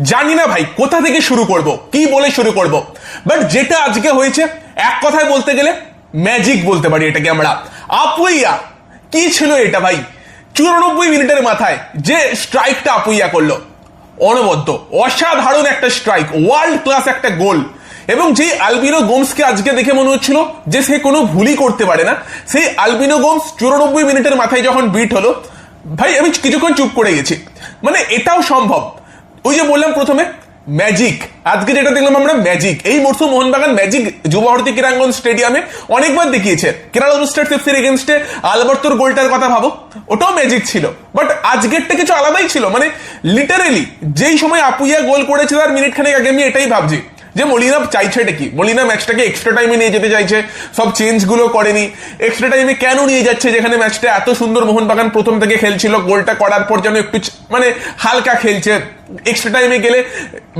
জানি না ভাই, কোথা থেকে শুরু করব, কি বলে শুরু করব। বাট যেটা আজকে হয়েছে, এক কথায় বলতে গেলে ম্যাজিক বলতে পারি এটাকে আমরা। আপুইয়া, কি ছিল এটা ভাই? চুরানব্বই মিনিটের মাথায় যে স্ট্রাইকটা আপুইয়া করল। অনবদ্য, অসাধারণ একটা স্ট্রাইক ওয়ার্ল্ড ক্লাস একটা গোল এবং যে আলবিনো গোমসকে আজকে দেখে মনে হচ্ছিল যে সে কোনো ভুলই করতে পারে না। সেই আলবিনো গোমস চুরানব্বই মিনিটের মাথায় যখন বিট হলো, ভাই আমি কিছুক্ষণ চুপ করে গেছি। মানে এটাও সম্ভব ওই যে বললাম প্রথমে ম্যাজিক আজকে যেটা দেখলাম আমরা ম্যাজিক এই মরশুম মোহনবাগান ম্যাজিক যুবভারতী ক্রীড়াঙ্গন স্টেডিয়ামে অনেকবার দেখিয়েছে। কেরালা ব্লাস্টার্স এফসির এগেনস্টে আলবার্তোর গোলটার কথা ভাবো, ওটাও ম্যাজিক ছিল। বাট আজকেরটা কিছু আলাদাই ছিল। মানে লিটারেলি যেই সময় আপুইয়া গোল করেছিল আর মিনিট খানেক আগে, আমি এটাই ভাবছি। যে মলিনা চাইছে এটা কি? মলিনা ম্যাচটাকে এক্সট্রা টাইমে নিয়ে যেতে চাইছে, সব চেঞ্জগুলো করেনি। এক্সট্রা টাইমে কেন নিয়ে যাচ্ছে যেখানে ম্যাচটা এত সুন্দর মোহনবাগান প্রথম থেকে খেলছিল, গোলটা করার পর যেন একটু মানে হালকা খেলছে। এক্সট্রা টাইমে গেলে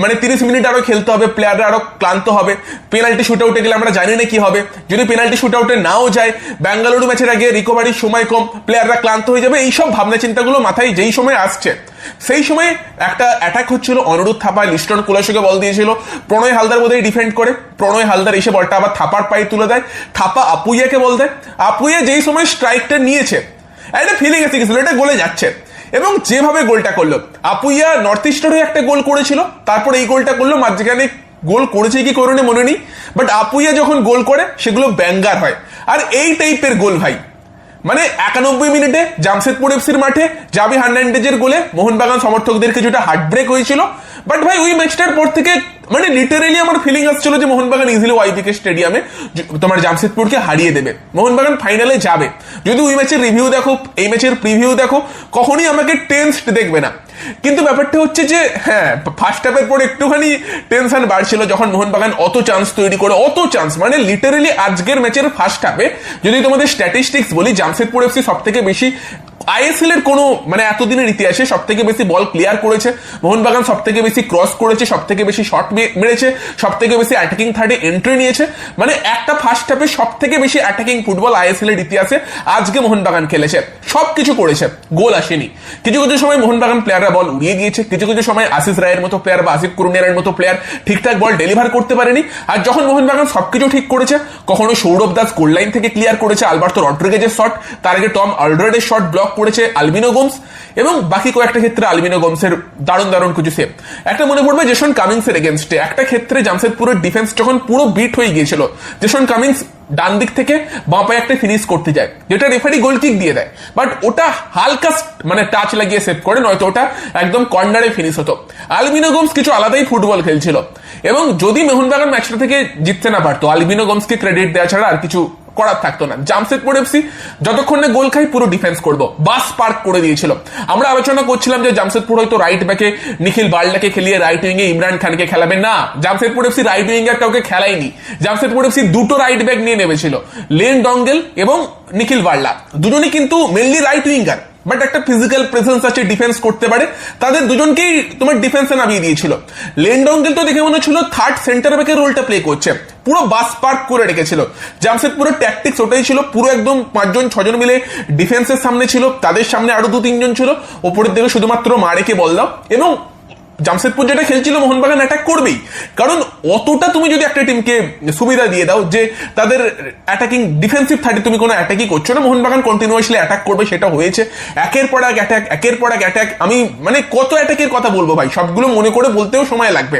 মানে তিরিশ মিনিট আরও খেলতে হবে প্লেয়াররা আরও ক্লান্ত হবে। পেনাল্টি শুট আউটে গেলে আমরা জানি না কি হবে। যদি পেনাল্টি শুট আউটে নাও যায় ব্যাঙ্গালুরু ম্যাচের আগে রিকভারির সময় কম প্লেয়াররা ক্লান্ত হয়ে যাবে, এইসব ভাবনা চিন্তাগুলো মাথায় যেই সময় আসছে। সেই সময় একটা অ্যাটাক হচ্ছিল অনুরোধ থাপা লিস্টন কুলাসকে বল দিয়েছিল। প্রণয় হালদার বোধহয় ডিফেন্ড করে। প্রণয় হালদার এসে বলটা আবার থাপার পায়ে তুলে দেয়। থাপা আপুইয়াকে বল দেয়। আপুইয়া যেই সময় স্ট্রাইকটা নিয়েছে একটা ফিলিং এসে গেছিল, এটা গোলে যাচ্ছে। এবং যেভাবে গোলটা করল, আপুইয়া নর্থ ইস্টের হয়ে একটা গোল করেছিল, তারপর এই গোলটা করল, মাঝখানে গোল করেছে কি করেনি মনে নেই বাট আপুইয়া যখন গোল করে, সেগুলো ব্যাঙ্গার হয়। আর এই টাইপের গোল ভাই। মানে একানব্বই মিনিটে জামশেদপুর এফসির মাঠে জাবি হার্নান্ডেজের গোলে মোহনবাগান সমর্থকদের কিছুটা হার্ট ব্রেক হয়েছিল। বাট ভাই, ওই ম্যাচটার পর থেকে মানে লিটারেলি আমার ফিলিং আসছিল যে মোহনবাগান ইজিলি ওয়াইপিকে স্টেডিয়ামে তোমার জামশেদপুরকে হারিয়ে দেবে। মোহনবাগান ফাইনালে যাবে। যদি ওই ম্যাচের রিভিউ দেখো, এই ম্যাচের প্রিভিউ দেখো, কখনই আমাকে টেন্সড দেখবে না। কিন্তু ব্যাপারটা হচ্ছে যে হ্যাঁ ফার্স্ট হাফের পর একটুখানি টেনশন বাড়ছিল যখন মোহনবাগান অত চান্স তৈরি করে, অত চান্স মানে লিটারেলি আজকের ম্যাচের ফার্স্ট হাফে যদি তোমাদের স্ট্যাটিস্টিক্স বলি, জামশেদপুর এফসি সব থেকে বেশি আইএসএল এর কোনো মানে এতদিনের ইতিহাসে সব থেকে বেশি বল ক্লিয়ার করেছে, মোহনবাগান সব থেকে বেশি ক্রস করেছে সব থেকে বেশি শট মেরেছে সব থেকে বেশি অ্যাটাকিং থার্ডে এন্ট্রি নিয়েছে। মানে একটা ফার্স্ট হাফে সব থেকে বেশি অ্যাটাকিং ফুটবল আইএসএল এর ইতিহাসে আজকে মোহনবাগান খেলেছে। সব কিছু করেছে, গোল আসেনি। কিছু কিছু সময় মোহনবাগান প্লেয়াররা বল উড়িয়ে দিয়েছে, কিছু কিছু সময় আশিস রায়ের মতো প্লেয়ার বা আসিফ কুরুনিয়ারের মতো প্লেয়ার ঠিকঠাক বল ডেলিভার করতে পারেনি। আর যখন মোহনবাগান সবকিছু ঠিক করেছে, কখনো সৌরভ দাস গোল লাইন থেকে ক্লিয়ার করেছে, আলবার্তো রড্রিগেজের শট তার আগে টম আলড্রেডের শট ব্লক করেছে আলবিনো গোমস এবং বাকি কয়েকটা ক্ষেত্রে আলবিনো গোমসের দারুণ দারুণ কিছু সেভ একটা মনে পড়বে জেসন কামিংসের এগেনস্টে একটা ক্ষেত্রে জামশেদপুরের ডিফেন্স যখন পুরো বিট হয়ে গিয়েছিল জেসন কামিংস ডান দিক থেকে বাঁ পায়ে একটা ফিনিশ করতে যায়, যেটা রেফারি গোল কিক দিয়ে দেয়। বাট ওটা হালকা মানে টাচ লাগিয়ে সেভ করে, নয়তো ওটা একদম কর্নারে ফিনিশ হতো। আলবিনো গোমস কিছু আলাদাই ফুটবল খেলছিল। এবং যদি মোহনবাগান ম্যাচটা থেকে জিততে না পারতো আলবিনো গোমসকে ক্রেডিট দেওয়া ছাড়া আর কিছু করার থাকতো না। জামশেদপুর এফসি যতক্ষণ না গোল খাই পুরো ডিফেন্স করব বাস পার্ক করে দিয়েছিল। আমরা আলোচনা করছিলাম যে জামশেদপুর হয়তো রাইট ব্যাকে নিখিল বার্লাকে খেলিয়ে রাইট উইং এ ইমরান খানকে খেলাবে। না, জামশেদপুর এফসি রাইট উইং এর কাউকে খেলায়নি। জামশেদপুর এফসি দুটো রাইট ব্যাক নিয়ে নেমেছিল। লেন ডঙ্গেল এবং নিখিল বার্লা দুজনই কিন্তু মেনলি রাইট উইঙ্গার বাট একটা ফিজিক্যাল প্রেজেন্স আছে ডিফেন্স করতে পারে। তাদের দুজনকেই তোমার ডিফেন্সে নামিয়ে দিয়েছিল। লেন্ডঙ্গেল তো দেখে মনে হচ্ছিল থার্ড সেন্টার ব্যাকের রোলটা প্লে করছে। পুরো বাস পার্ক করে রেখেছিল। জামশেদপুরের ট্যাকটিক্স ওটাই ছিল, পুরো একদম পাঁচজন, ছজন মিলে ডিফেন্সের সামনে ছিল। তাদের সামনে আরও দু তিনজন ছিল। ওপরের দিকে শুধুমাত্র মারেকে বল দাও। এবং জামশেদপুর যেটা খেলছিল, মোহনবাগান অ্যাটাক করবেই। কারণ অতটা তুমি যদি একটা টিমকে সুবিধা দিয়ে দাও যে তাদের অ্যাটাকিং ডিফেন্সিভ থার্টি তুমি কোনো অ্যাটাকই করছ না। মোহনবাগান কন্টিনিউয়াসলি অ্যাটাক করবে, সেটা হয়েছে। একের পর এক অ্যাটাক একের পর এক অ্যাটাক আমি মানে কত অ্যাটাকের কথা বলব ভাই? সবগুলো মনে করে বলতেও সময় লাগবে।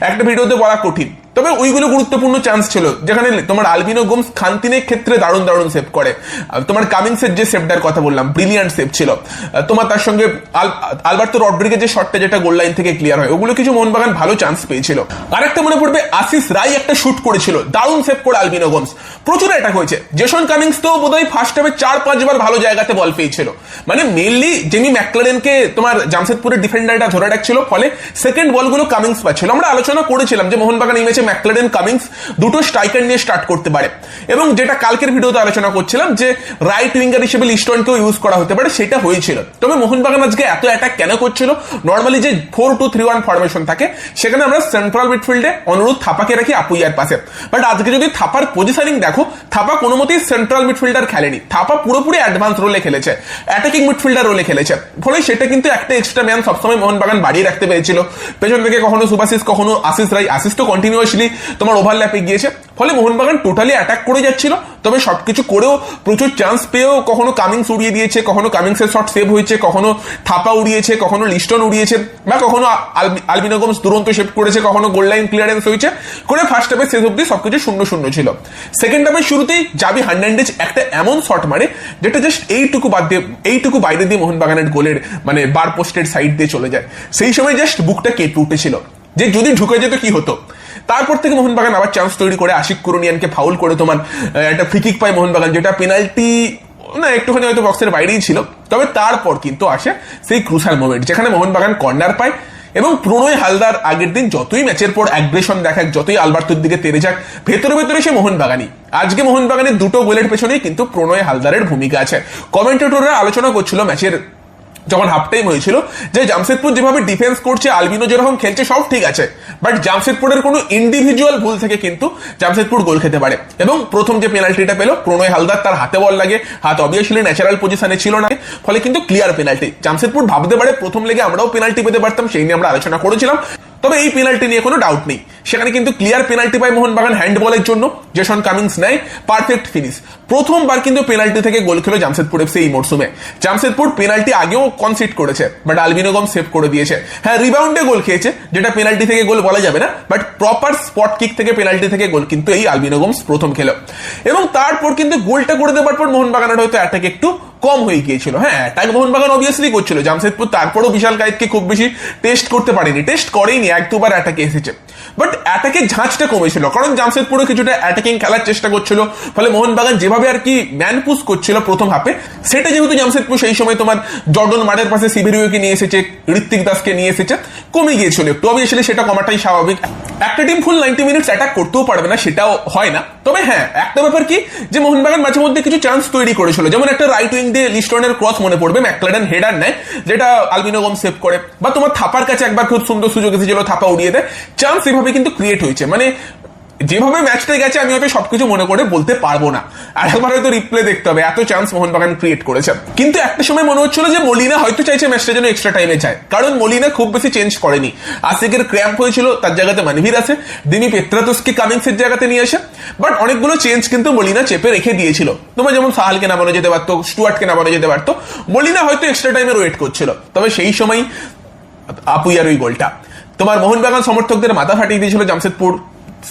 একটা ভিডিওতে বলা কঠিন। তবে ওইগুলো গুরুত্বপূর্ণ চান্স ছিল। যেখানে তোমার আলবিনো গোমস খান্তিনের ক্ষেত্রে দারুণ দারুণ সেভ করে। তোমার কামিংসের যে সেভটার কথা বললাম ব্রিলিয়ান্ট সেভ ছিল। তোমার তার সঙ্গে আলবার্তো রড্রিগের যে শটটা যেটা গোল লাইন থেকে ক্লিয়ার হয়, ওগুলো কিছু মোহনবাগান ভালো চান্স পেয়েছিল। আর একটা মনে পড়বে, আশিস রাই একটা শুট করেছিল, দারুণ সেভ করে আলবিনো গোমস। প্রচুর অ্যাটাক হয়েছে। জেসন কামিংস তো বোধহয় ফার্স্ট হাফে চার, পাঁচবার ভালো জায়গাতে বল পেয়েছিল। মানে মেনলি জেমি ম্যাকলারেনকে তোমার জামশেদপুরের ডিফেন্ডারটা ধরে রাখছিল, ফলে সেকেন্ড বলগুলো কামিংস পাচ্ছিল। আমরা আলোচনা করেছিলাম যে মোহনবাগান এই ম্যাকলারেন কামিংস দুটো স্ট্রাইকার নিয়ে স্টার্ট করতে পারে। এবং যেটা কালকের ভিডিওতে আলোচনা করছিলাম যে রাইট উইঙ্গার হিসেবে লিস্টনকেও ইউজ করা হতে পারে, সেটা হয়েছিল। তবে মোহনবাগান আজকে এত অ্যাটাক কেন করছিল? নর্মালি যে four two three one formation থাকে, সেখানে আমরা সেন্ট্রাল মিডফিল্ডে অনুরোধ থাপাকে রাখি আপুইয়ার পাশে। বাট আজকে যদি থাপার পজিশনিং দেখো, থাপা কোনো মতেই সেন্ট্রাল মিডফিল্ডার খেলেনি। থাপা পুরোপুরি অ্যাডভান্স রোলে খেলেছে অ্যাটাকিং মিডফিল্ডার রোলে খেলেছে। ফলে সেটা কিন্তু একটা এক্সট্রা ম্যান সবসময় মোহনবাগান বাড়িয়ে রাখতে পেরেছিল। পেছন থেকে কখনো সুভাশিস, কখনো আশিস রাই আশিস তো কন্টিনিউয়াসলি তোমার ওভারল্যাপে গিয়েছে। ফলে মোহনবাগান টোটালি অ্যাটাক করে যাচ্ছিল। তবে সবকিছু করেও প্রচুর চান্স পেয়েও কখনো কামিংস উড়িয়ে দিয়েছে, কখনো কামিংসের শট সেভ হয়েছে, কখনো থাপা উড়িয়েছে, কখনো লিস্টন উড়িয়েছে, বা কখনো আলবিনোগমস দুরন্ত সেভ করেছে, কখনো গোল লাইন ক্লিয়ারেন্স হয়েছে, করে ফার্স্ট হাফে শেষ অব্দি সবকিছু শূন্য শূন্য ছিল সেকেন্ড হাফের শুরুতেই জাবি হার্নান্ডেজ একটা এমন শট মারে, যেটা জাস্ট এইটুকু বাদ দিয়ে, এইটুকু বাইরে দিয়ে মোহনবাগানের গোলের মানে বার পোস্টের সাইড দিয়ে চলে যায়। সেই সময় জাস্ট বুকটা কেটে উঠেছিল। যে যদি ঢুকে যেত কি হতো? তারপর থেকে মোহনবাগান আবার চান্স তৈরি করে, আশিক কুরুনিয়ানকে ফাউল করে তোমার একটা ফ্রিকিক পায় মোহনবাগান, যেটা পেনাল্টি না, একটুখানি হয়তো বক্সের বাইরেই ছিল। তবে তারপর কিন্তু আসে সেই ক্রুশাল মোমেন্ট যেখানে মোহনবাগান কর্নার পায় এবং প্রণয় হালদার আগের দিন যতই ম্যাচের পর অ্যাগ্রেশন দেখাক, যতই আলবার্তোর দিকে তেরে যাক, ভেতরে ভেতরে সে মোহনবাগানই। আজকে মোহনবাগানের দুটো গোলের পেছনেই কিন্তু প্রণয় হালদারের ভূমিকা আছে। কমেন্টেটররা আলোচনা করছিল ম্যাচের যখন হাফ টাইম হয়েছিল, যে জামশেদপুর যেভাবে ডিফেন্স করছে, আলবিনো যেরকম খেলছে, সব ঠিক আছে। বাট জামশেদপুরের কোনো ইন্ডিভিজুয়াল ভুল থেকে কিন্তু জামশেদপুর গোল খেতে পারে। এবং প্রথম যে পেনাল্টিটা পেল, প্রণয় হালদার তার হাতে বল লাগে। হাত অবভিয়াসলি ন্যাচারাল পজিশনে ছিল না। ফলে কিন্তু ক্লিয়ার পেনাল্টি জামশেদপুর ভাবতে পারে, প্রথম লেগে আমরাও পেনাল্টি পেতে পারতাম, সেই নিয়ে আমরা আলোচনা করেছিলাম। তবে এই পেনাল্টি নিয়ে কোনো ডাউট নেই। সেখানে কিন্তু ক্লিয়ার পেনাল্টি পায় মোহনবাগান হ্যান্ডবলের জন্য। জেসন কামিংস নেয় পারফেক্ট ফিনিশ প্রথমবার কিন্তু পেনাল্টি থেকে গোল খেলো জামশেদপুর এফসি এই মরসুমে। জামশেদপুর পেনাল্টি আগেও কনসিড করেছে বাট আলবিনোগম সেভ করে দিয়েছে। হ্যাঁ রিবাউন্ডে গোল খেয়েছে, যেটা পেনাল্টি থেকে গোল বলা যাবে না বাট প্রপার স্পট কিক থেকে পেনাল্টি থেকে গোল কিন্তু এই আলবিনোগমস প্রথম খেলো। এবং তারপর কিন্তু গোলটা করে দেওয়ার পর মোহনবাগানের হয়তো অ্যাটাক একটু কম হয়ে গিয়েছিল। হ্যাঁ অ্যাটাক মোহনবাগান অবভিয়াসলি করছিল, জামশেদপুর তারপরও বিশাল কায়েতকে খুব বেশি টেস্ট করতে পারেনি টেস্ট করেনি এক দুবার অ্যাটাকে এসেছে। বাট অ্যাটাকের ঝাঁচটা কমেছিল, কারণ জামশেদপুরও কিছুটা অ্যাটাকিং খেলার চেষ্টা করছিল। ফলে মোহনবাগান যেভাবে আর কি ম্যান পুশ করছিল প্রথম হাফে সেটা যেহেতু জামশেদপুর সেই সময় তোমার জর্ডন মাঠের পাশে সিবিরিওকে নিয়ে এসেছে, ঋত্বিক দাসকে নিয়ে এসেছে, কমে গিয়েছিল একটু। অবভিয়াসলি সেটা কমাটাই স্বাভাবিক। একটা team full ninety minutes attack করতেও পারবে না, সেটাও হয় না। তবে হ্যাঁ একটা ব্যাপার কি, যে মোহনবাগান মাঝে মধ্যে কিছু চান্স তৈরি করেছিল। যেমন একটা রাইট উইং দিয়ে লিস্টনের ক্রস মনে পড়বে ম্যাকলারেন হেডার নেয়, যেটা আলবিনোগম সেভ করে। বা তোমার থাপার কাছে একবার খুব সুন্দর সুযোগ এসেছিল, থাপা উড়িয়ে দেয়। চান্স এভাবে কিন্তু ক্রিয়েট হয়েছে। মানে যেভাবে ম্যাচটা গেছে, আমি হয়তো সবকিছু মনে করে বলতে পারব না। আর একবার হয়তো রিপ্লে দেখতে হবে, এত চান্স মোহনবাগান ক্রিয়েট করেছে। কিন্তু একটা সময় মনে হচ্ছিল যে মলিনা হয়তো চাইছে ম্যাচটা যেন এক্সট্রা টাইমে যায়। কারণ মলিনা খুব বেশি চেঞ্জ করেনি। আশিকের ক্র্যাম্প হয়েছিল, তার জায়গাতে মানভীর আছে। দিমি পেত্রাতুসকে কামিংসের জায়গাতে নিয়ে আসে। বাট অনেকগুলো চেঞ্জ কিন্তু মলিনা চেপে রেখে দিয়েছিল। তোমার যেমন সাহালকে নামানো যেতে পারতো, স্টুয়ার্টকে নামানো যেতে পারতো, মলিনা হয়তো এক্সট্রা টাইমে ওয়েট করছিল। তবে সেই সময় আপুইয়ার ওই গোলটা তোমার মোহনবাগান সমর্থকদের মাথা ফাটিয়ে দিয়েছিল জামশেদপুর,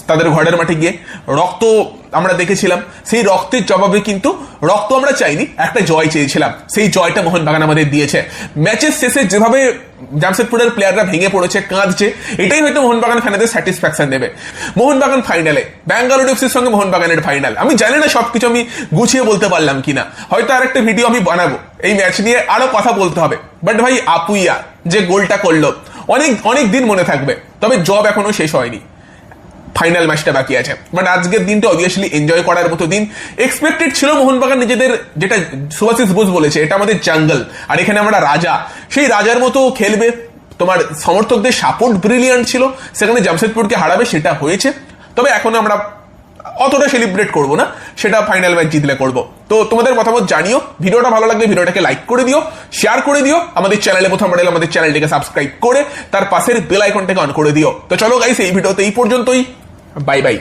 তাদের ঘরের মাঠে গিয়ে। রক্ত আমরা দেখেছিলাম। সেই রক্তের জবাবে কিন্তু রক্ত আমরা চাইনি, একটা জয় চেয়েছিলাম। সেই জয়টা মোহনবাগান আমাদের দিয়েছে। ম্যাচের শেষে যেভাবে জামশেদপুরের প্লেয়াররা ভেঙে পড়েছে, কাঁদছে, এটাই হয়তো মোহনবাগান ফ্যানেদের স্যাটিসফ্যাকশন দেবে। মোহনবাগান ফাইনালে ব্যাঙ্গালোর এফসির সঙ্গে মোহনবাগানের ফাইনাল আমি জানি না সবকিছু আমি গুছিয়ে বলতে পারলাম কিনা। হয়তো আরেকটা ভিডিও আমি বানাবো। এই ম্যাচ নিয়ে আরও কথা বলতে হবে। বাট ভাই, আপুইয়া, যে গোলটা করল অনেক অনেক দিন মনে থাকবে, তবে জব এখনও শেষ হয়নি। ফাইনাল ম্যাচটা বাকি আছে। বাট আজকের দিনটা অবভিয়াসলি এনজয় করার মতো দিন। এক্সপেক্টেড ছিল মোহনবাগান নিজেদের যেটা সুভাশিস বোস বলেছে, এটা আমাদের জাঙ্গল আর এখানে আমরা রাজা। সেই রাজার মতো খেলবে, তোমার সমর্থকদের সাপোর্ট ব্রিলিয়ান্ট ছিল। সেখানে জামশেদপুরকে হারাবে, সেটা হয়েছে। তবে এখন আমরা অতটা সেলিব্রেট করব না। সেটা ফাইনাল ম্যাচ জিতলে করব। তো তোমাদের মতামত জানিও। ভিডিওটা ভালো লাগলে ভিডিওটাকে লাইক করে দিও শেয়ার করে দিও। আমাদের চ্যানেলে প্রথম মডেল আমাদের চ্যানেলটিকে সাবস্ক্রাইব করে তার পাশের বেল আইকনটাকে অন করে দিও। তো চলো গাইস এই ভিডিওতে এই পর্যন্তই। Bye bye